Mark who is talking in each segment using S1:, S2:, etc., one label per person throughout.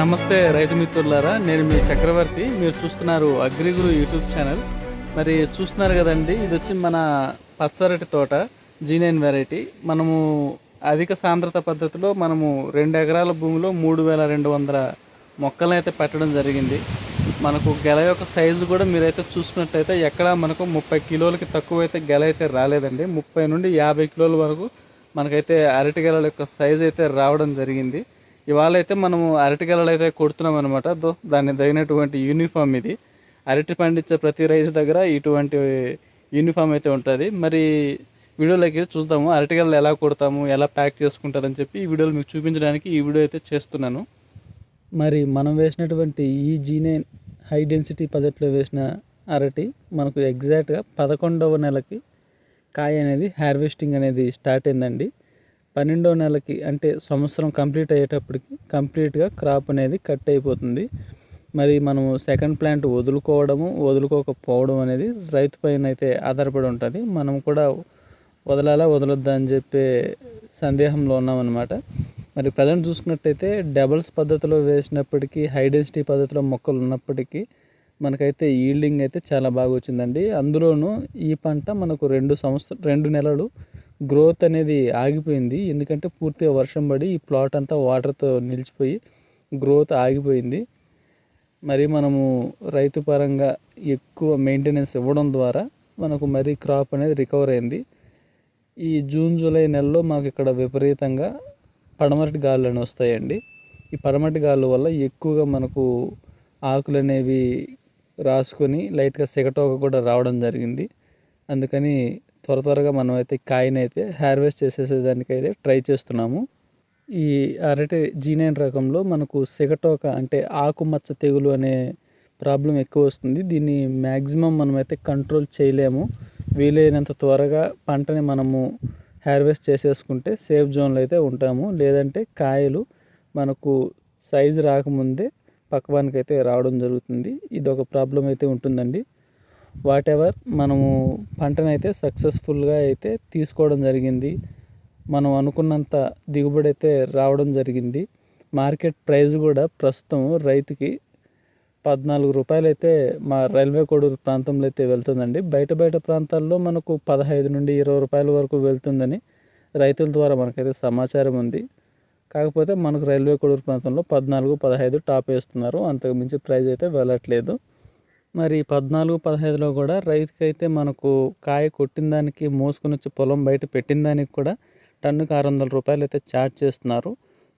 S1: నమస్తే రైతు మిత్రులారా నేను మీ చక్రవర్తి. మీరు చూస్తున్నారు అగ్రిగురు యూట్యూబ్ ఛానల్. మరి చూస్తున్నారు కదండి ఇది వచ్చి మన పచ్చరటి తోట జీ నైన్ వెరైటీ మనము అధిక సాంద్రత పద్ధతిలో మనము రెండు ఎకరాల భూమిలో మూడు వేల రెండు వందల మొక్కలను అయితే పెట్టడం జరిగింది. మనకు గెల యొక్క సైజు కూడా మీరైతే చూసుకున్నట్టయితే ఎక్కడ మనకు ముప్పై కిలోలకి తక్కువ అయితే గెల అయితే రాలేదండి. ముప్పై నుండి యాభై కిలోల వరకు మనకైతే అరటి గెలల యొక్క సైజు అయితే రావడం జరిగింది. ఇవాళ అయితే మనము అరటికాయలు అయితే కొడుతున్నాం అనమాట దాన్ని తగినటువంటి యూనిఫామ్ ఇది. అరటి పండించే ప్రతి రైతు దగ్గర ఇటువంటి యూనిఫామ్ అయితే ఉంటుంది. మరి వీడియోలోకి చూద్దాము. అరటికాయలు ఎలా కొడతాము ఎలా ప్యాక్ చేసుకుంటారని చెప్పి ఈ వీడియోలు మీకు చూపించడానికి ఈ వీడియో అయితే చేస్తున్నాను. మరి మనం వేసినటువంటి ఈ జీనైన్ హై డెన్సిటీ పద్ధతిలో వేసిన అరటి మనకు ఎగ్జాక్ట్గా పదకొండవ నెలకి కాయ అనేది హార్వెస్టింగ్ అనేది స్టార్ట్ అయిందండి. పన్నెండో నెలకి అంటే సంవత్సరం కంప్లీట్ అయ్యేటప్పటికి కంప్లీట్గా క్రాప్ అనేది కట్ అయిపోతుంది. మరి మనము సెకండ్ ప్లాంట్ వదులుకోవడము వదులుకోకపోవడం అనేది రైతు పైన అయితే ఆధారపడి ఉంటుంది. మనం కూడా వదలాలా వదలొద్దా అని చెప్పే సందేహంలో ఉన్నామన్నమాట. మరి ప్రజెంట్ చూసుకున్నట్టయితే డబల్స్ పద్ధతిలో వేసినప్పటికీ హై డెన్సిటీ పద్ధతిలో మొక్కలు ఉన్నప్పటికీ మనకైతే ఈల్డింగ్ అయితే చాలా బాగా వచ్చిందండి. అందులోనూ ఈ పంట మనకు రెండు సంవత్సరం రెండు నెలలు గ్రోత్ అనేది ఆగిపోయింది. ఎందుకంటే పూర్తిగా వర్షం పడి ఈ ప్లాట్ అంతా వాటర్తో నిలిచిపోయి గ్రోత్ ఆగిపోయింది. మరి మనము రైతు పరంగా ఎక్కువ మెయింటెనెన్స్ ఇవ్వడం ద్వారా మనకు మరీ క్రాప్ అనేది రికవర్ అయింది. ఈ జూన్ జూలై నెలలో మాకు ఇక్కడ విపరీతంగా పడమటి గాలులు అని వస్తాయండి. ఈ పడమటి గాలుల వల్ల ఎక్కువగా మనకు ఆకులు అనేవి రాసుకొని లైట్గా సెగటోక కూడా రావడం జరిగింది. అందుకని త్వర త్వరగా మనం అయితే కాయనైతే హార్వెస్ట్ చేసేసేదానికైతే ట్రై చేస్తున్నాము. ఈ అరటి జీనైన్ రకంలో మనకు సెగటోక అంటే ఆకుమచ్చ తెగులు అనే ప్రాబ్లం ఎక్కువ వస్తుంది. దీన్ని మ్యాక్సిమం మనమైతే కంట్రోల్ చేయలేము. వీలైనంత త్వరగా పంటని మనము హార్వెస్ట్ చేసేసుకుంటే సేఫ్ జోన్లో అయితే ఉంటాము. లేదంటే కాయలు మనకు సైజు రాకముందే పక్వానికి అయితే రావడం జరుగుతుంది. ఇది ఒక ప్రాబ్లం అయితే ఉంటుందండి. వాట్ ఎవర్ మనము పంటనైతే సక్సెస్ఫుల్గా అయితే తీసుకోవడం జరిగింది. మనం అనుకున్నంత దిగుబడి అయితే రావడం జరిగింది. మార్కెట్ ప్రైస్ కూడా ప్రస్తుతం రైతుకి పద్నాలుగు రూపాయలు అయితే మా రైల్వే కోడూరు ప్రాంతంలో అయితే వెళ్తుందండి. బయట బయట ప్రాంతాల్లో మనకు పదహైదు నుండి ఇరవై రూపాయల వరకు వెళ్తుందని రైతుల ద్వారా మనకైతే సమాచారం ఉంది. కాకపోతే మనకు రైల్వే కోడూరు ప్రాంతంలో పద్నాలుగు పదహైదు టాప్ వేస్తున్నారు. అంతకుమించి ప్రైజ్ అయితే వెళ్ళట్లేదు. మరి పద్నాలుగు పదహైదులో కూడా రైతుకైతే మనకు కాయ కొట్టిన దానికి మోసుకుని వచ్చి పొలం బయట పెట్టిన దానికి కూడా టన్నుకి ఆరు వందల రూపాయలు అయితే ఛార్జ్ చేస్తున్నారు.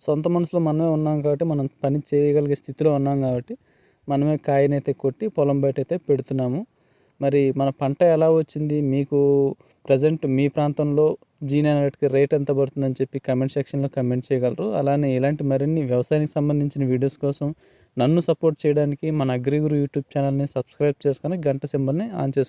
S1: సొంత మనసులో మనమే ఉన్నాం కాబట్టి మనం పని చేయగలిగే స్థితిలో ఉన్నాం కాబట్టి మనమే కాయనైతే కొట్టి పొలం బయట అయితే పెడుతున్నాము. మరి మన పంట ఎలా వచ్చింది? మీకు ప్రజెంట్ మీ ప్రాంతంలో జీనానటికి రేట్ ఎంత పడుతుందని చెప్పి కమెంట్ సెక్షన్లో కమెంట్ చేయగలరు. అలానే ఇలాంటి మరిన్ని వ్యవసాయానికి సంబంధించిన వీడియోస్ కోసం నన్ను సపోర్ట్ చేయడానికి మన అగ్రిగురు యూట్యూబ్ ఛానల్ని సబ్స్క్రైబ్ చేసుకొని గంట సింబల్ని ఆన్ చేసుకోండి